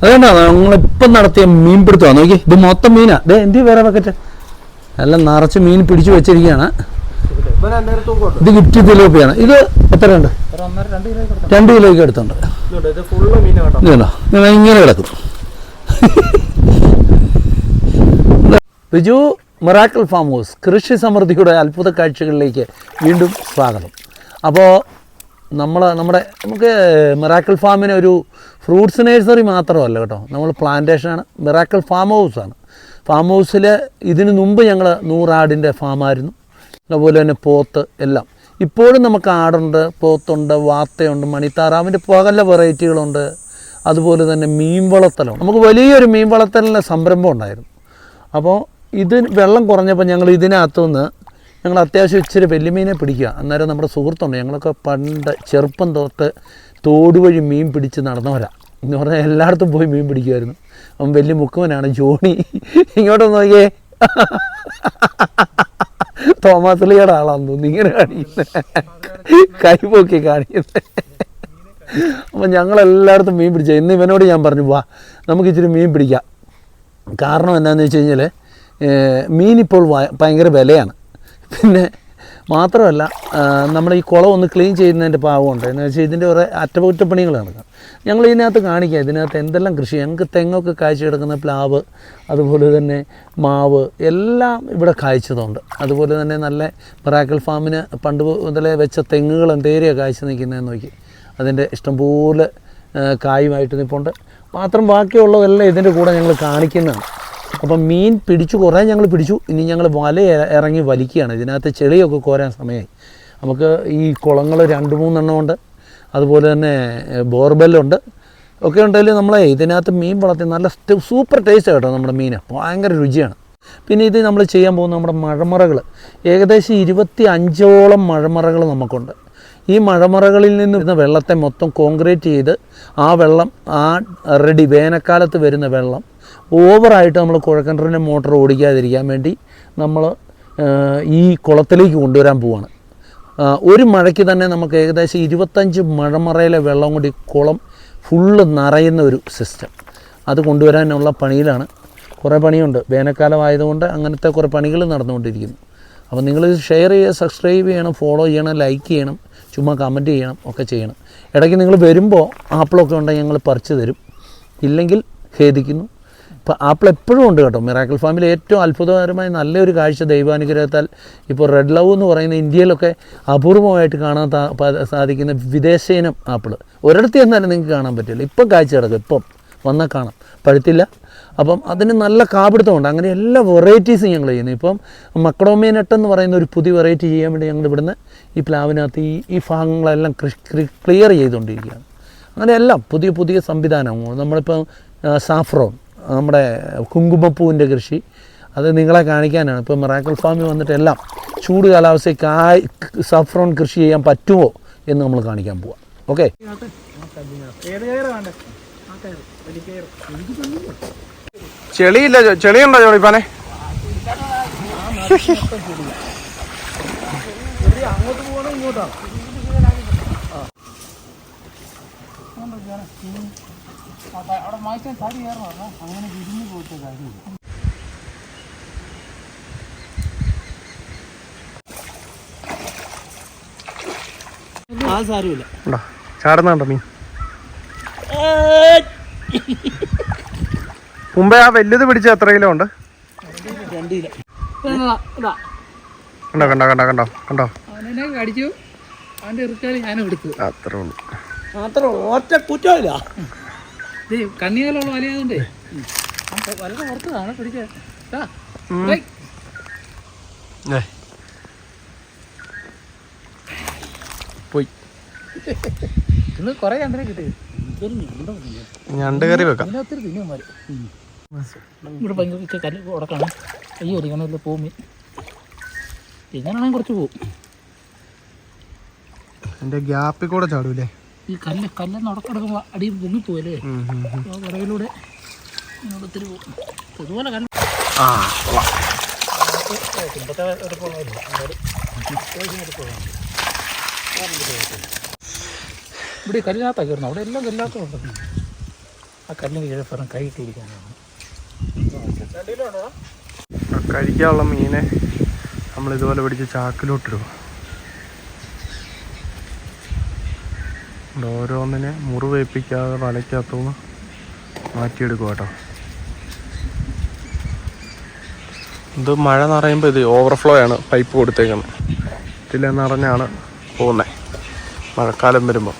അതുകൊണ്ടാ നമ്മളിപ്പം നടത്തിയ മീൻ പിടുത്തമാണ് നോക്കി. ഇത് മൊത്തം മീനാ. ദേ എന്തി വേറെ ബക്കറ്റ് എല്ലാം നിറച്ച് മീൻ പിടിച്ചു വെച്ചിരിക്കുകയാണ്. ഇത് ഗിഫ്റ്റ് തിലോപ്പിയാണ്. ഇത് എത്ര ഉണ്ട്? രണ്ട് കിലോയ്ക്ക് എടുത്തുണ്ട് ഇതുണ്ട്? ഇത് ഫുള്ള് മീൻ കേട്ടോ ഇതുണ്ടോ ഇങ്ങനെ കിടക്കും. ബിജു മിറാക്കിൾ ഫാം ഹൗസ് കൃഷി സമൃദ്ധിയുടെ അത്ഭുത കാഴ്ചകളിലേക്ക് വീണ്ടും സ്വാഗതം. അപ്പോൾ നമ്മൾ നമ്മുടെ നമുക്ക് മിറാക്കിൾ ഫാമിന് ഒരു ഫ്രൂട്ട്സ് നഴ്സറി മാത്രമല്ല കേട്ടോ. നമ്മൾ പ്ലാന്റേഷനാണ് മിറാക്കിൾ ഫാം ഹൗസാണ് ഫാം ഹൗസിൽ ഇതിനു മുമ്പ് ഞങ്ങൾ നൂറാടിന്റെ ഫാമായിരുന്നു അതുപോലെ തന്നെ പോത്ത് എല്ലാം. ഇപ്പോഴും നമുക്ക് ആടുണ്ട് പോത്തുണ്ട് വാത്തയുണ്ട് മണിത്താറാവിന്റെ പല വെറൈറ്റികളുണ്ട്. അതുപോലെ തന്നെ മീൻ വളർത്തലുണ്ട് നമുക്ക് വലിയൊരു മീൻ വളർത്തലിന്റെ സംരംഭം ഉണ്ടായിരുന്നു. അപ്പോൾ ഇത് വെള്ളം കുറഞ്ഞപ്പോൾ ഞങ്ങൾ ഇതിനകത്തുനിന്ന് ഞങ്ങൾ അത്യാവശ്യം ഇച്ചിരി വെല്ലുമീനെ പിടിക്കുക. അന്നേരം നമ്മുടെ സുഹൃത്തുണ്ട്. ഞങ്ങളൊക്കെ പണ്ട് ചെറുപ്പം തൊട്ട് തോട് വഴി മീൻ പിടിച്ച് നടന്നവരാ. എന്ന് പറഞ്ഞാൽ എല്ലായിടത്തും പോയി മീൻ പിടിക്കുമായിരുന്നു അവൻ വലിയ മുക്കുവനാണ്. ജോണി ഇങ്ങോട്ട് നോക്കിയേ. തോമസ് ലിയുടെ ആളാന്ന് തോന്നുന്നു. ഇങ്ങനെ കാണിക്കുന്നത് കൈപോക്കി കാണിക്കുന്നത് അപ്പം ഞങ്ങളെല്ലായിടത്തും മീൻ പിടിച്ച ഇന്ന് ഇവനോട് ഞാൻ പറഞ്ഞു വാ നമുക്ക് ഇച്ചിരി മീൻ പിടിക്കാം. കാരണം എന്താണെന്ന് വെച്ച് കഴിഞ്ഞാൽ മീനിപ്പോൾ ഭയങ്കര വിലയാണ്. പിന്നെ മാത്രമല്ല നമ്മൾ ഈ കുളം ഒന്ന് ക്ലീൻ ചെയ്യുന്നതിന്റെ പാവമുണ്ട് എന്ന് വെച്ചാൽ ഇതിന്റെ കുറേ അറ്റകുറ്റപ്പണികൾ നടക്കാം. ഞങ്ങൾ ഇതിനകത്ത് കാണിക്കാം. ഇതിനകത്ത് എന്തെല്ലാം കൃഷി ഞങ്ങൾക്ക് തെങ്ങൊക്കെ കാഴ്ച കിടക്കുന്ന പ്ലാവ് അതുപോലെ തന്നെ മാവ് എല്ലാം ഇവിടെ കായ്ച്ചതുണ്ട്. അതുപോലെ തന്നെ നല്ല മിറാക്കിൾ ഫാമിന് പണ്ട് മുതലേ വെച്ച തെങ്ങുകൾ എന്തേരെയാണ് കായ്ച്ചു നിൽക്കുന്നതെന്ന് നോക്കി. അതിന്റെ ഇഷ്ടംപോലെ കായുമായിട്ട് നിൽപ്പുണ്ട് മാത്രം ബാക്കിയുള്ളതെല്ലാം ഇതിന്റെ കൂടെ ഞങ്ങൾ കാണിക്കുന്നതാണ് അപ്പം മീൻ പിടിച്ചു കുറേ ഞങ്ങൾ പിടിച്ചു. ഇനി ഞങ്ങൾ വല ഇറങ്ങി വലിക്കുകയാണ്. ഇതിനകത്ത് ചെളിയൊക്കെ കോരാൻ സമയമായി നമുക്ക് ഈ കുളങ്ങൾ രണ്ട് മൂന്നെണ്ണം ഉണ്ട്. അതുപോലെ തന്നെ ബോർബെല്ലുണ്ട്. ഒക്കെ ഉണ്ടെങ്കിൽ നമ്മളെ ഇതിനകത്ത് മീൻ വളർത്തി നല്ല സൂപ്പർ ടേസ്റ്റ് കേട്ടോ നമ്മുടെ മീൻ ഭയങ്കര രുചിയാണ്. പിന്നെ ഇത് നമ്മൾ ചെയ്യാൻ പോകുന്ന നമ്മുടെ മഴമറകൾ ഏകദേശം ഇരുപത്തി അഞ്ചോളം മഴമറകൾ നമുക്കുണ്ട്. ഈ മഴമറകളിൽ നിന്ന് വെള്ളത്തെ മൊത്തം കോൺക്രീറ്റ് ചെയ്ത് ആ വെള്ളം ആ റെഡി വേനൽക്കാലത്ത് വരുന്ന വെള്ളം ഓവറായിട്ട് നമ്മൾ കുഴക്കിണറിന്റെ മോട്ടർ ഓടിക്കാതിരിക്കാൻ വേണ്ടി നമ്മൾ ഈ കുളത്തിലേക്ക് കൊണ്ടുവരാൻ പോവാണ്. ഒരു മഴയ്ക്ക് തന്നെ നമുക്ക് ഏകദേശം ഇരുപത്തഞ്ച് മഴമറയിലെ വെള്ളം കൂടി കുളം ഫുള്ള് നിറയുന്ന ഒരു സിസ്റ്റം. അത് കൊണ്ടുവരാനുള്ള പണിയിലാണ്. കുറേ പണിയുണ്ട്. വേനൽക്കാലം ആയതുകൊണ്ട് അങ്ങനത്തെ കുറേ പണികൾ നടന്നുകൊണ്ടിരിക്കുന്നു. അപ്പോൾ നിങ്ങൾ ഷെയർ ചെയ്യുക സബ്സ്ക്രൈബ് ചെയ്യണം ഫോളോ ചെയ്യണം ലൈക്ക് ചെയ്യണം ചുമ്മാ കമന്റ് ചെയ്യണം ഒക്കെ ചെയ്യണം. ഇടയ്ക്ക് നിങ്ങൾ വരുമ്പോൾ ആപ്പിളൊക്കെ ഉണ്ടെങ്കിൽ ഞങ്ങൾ പറിച്ചു തരും. ഇല്ലെങ്കിൽ ഖേദിക്കുന്നു. ആപ്പിൾ എപ്പോഴും ഉണ്ട് കേട്ടോ. മിറാക്കിൾ ഫാമിൽ ഏറ്റവും അത്ഭുതകരമായ നല്ലൊരു കാഴ്ച ദൈവാനുഗ്രഹത്താൽ ഇപ്പോൾ റെഡ് ലവ് എന്ന് പറയുന്ന ഇന്ത്യയിലൊക്കെ അപൂർവമായിട്ട് കാണാൻ സാധിക്കുന്ന വിദേശ ഇനം ആപ്പിൾ. ഒരിടത്ത് ചെന്നാലും നിങ്ങൾക്ക് കാണാൻ പറ്റില്ല. ഇപ്പം കാഴ്ച കിടക്കും. ഇപ്പം വന്നാൽ കാണാം. പഴുത്തില്ല. അപ്പം അതിന് നല്ല കാപിടുത്തമുണ്ട്. അങ്ങനെ എല്ലാ വെറൈറ്റീസും ഞങ്ങൾ ചെയ്യുന്നു. ഇപ്പം മക്കഡോമിയ നട്ട് എന്ന് പറയുന്ന ഒരു പുതിയ വെറൈറ്റി ചെയ്യാൻ വേണ്ടി ഞങ്ങൾ ഇവിടുന്ന് ഈ പ്ലാവിനകത്ത് ഈ ഈ ഭാഗങ്ങളെല്ലാം ക്ലിയർ ചെയ്തുകൊണ്ടിരിക്കുകയാണ്. അങ്ങനെ എല്ലാം പുതിയ പുതിയ സംവിധാനങ്ങൾ. നമ്മളിപ്പോൾ സാഫ്രോൺ. നമ്മുടെ കുങ്കുമപ്പൂവിന്റെ കൃഷി. അത് നിങ്ങളെ കാണിക്കാനാണ്. ഇപ്പോൾ മെറാക്കൽ ഫാമിൽ വന്നിട്ട് എല്ലാം ചൂട് കാലാവസ്ഥയിൽ കായ് സഫ്രോൺ കൃഷി ചെയ്യാൻ പറ്റുമോ എന്ന് നമ്മൾ കാണിക്കാൻ പോവാം. ഓക്കെ? ചെളിയില്ല ചെളിയുണ്ടോ ചോടിപ്പാനെ അങ്ങോട്ട് പോകണം ഇങ്ങോട്ടാണോ? അവിടെ മാറ്റാൻ തടി കയറണം അങ്ങനെ വിരിഞ്ഞു പോയിട്ട് കാര്യമില്ല. ആ സാരമില്ല. ചാടുന്നുണ്ടോ മീൻ? മുമ്പേ ആ വലുത് പിടിച്ച എത്ര കിലോ ഉണ്ട്? കണ്ടോ കണ്ടോ കണ്ടോ കണ്ടോ കണ്ടോ? അവനെ കടിച്ചു. അവന്റെ ഇറുക്കാൽ ഞാൻ എടുത്തു. അത്രേ ഉള്ളൂ. മാത്രം ഒറ്റ കുറ്റമില്ല. ഇത് കണ്ണികളുള്ള വലയാതുകൊണ്ടേ വലയുടെ പുറത്തതാണ് പിടിക്കാ. പോയി. ഇന്ന് കുറെ ചന്ദ്രനെ കിട്ടി. ഞണ്ടോ കറി വെക്കാം. ഒത്തിരി തിന്നുമാര് ഇവിടെ ഭയങ്കര കല്ല് ഉടക്കണം. കൈ അടിക്കണമല്ലോ പോകും തിന്നാണെങ്കിൽ കുറച്ച് പോവും. എന്റെ ഗ്യാപ്പിൽ കൂടെ ചാടൂലേ? ഈ കല്ല് കല്ല് നടക്കെടുക്കുമ്പോൾ അടിയിൽ പൊങ്ങിപ്പോയല്ലേ പുറകിലൂടെ ഇങ്ങോട്ട് ഒത്തിരി പോകും ഇതുപോലെ കല്ല് ആ ഇവിടെ കല്ലിനകത്ത കല്ലിനകത്താണ് കയറുന്നത്. അവിടെ എല്ലാം കല്ലാത്ത ഉണ്ട്. ആ കല്ലിന് കീഴെ പറഞ്ഞ കൈ ഇട്ടിരിക്കാനാണ് കഴിക്കാനുള്ള മീനെ നമ്മൾ ഇതുപോലെ പിടിച്ച് ചാക്കിലോട്ടിടും. ഇവിടെ ഓരോന്നിനെ മുറിവേൽപ്പിക്കാതെ വലയ്ക്കകത്തുനിന്ന് മാറ്റിയെടുക്കും കേട്ടോ. ഇത് മഴ നിറയുമ്പോൾ ഇത് ഓവർഫ്ലോ ആണ് പൈപ്പ് കൊടുത്തേക്കുന്നത്. ഇതിൽ നിറഞ്ഞാണ് പോകുന്നത് മഴക്കാലം വരുമ്പോൾ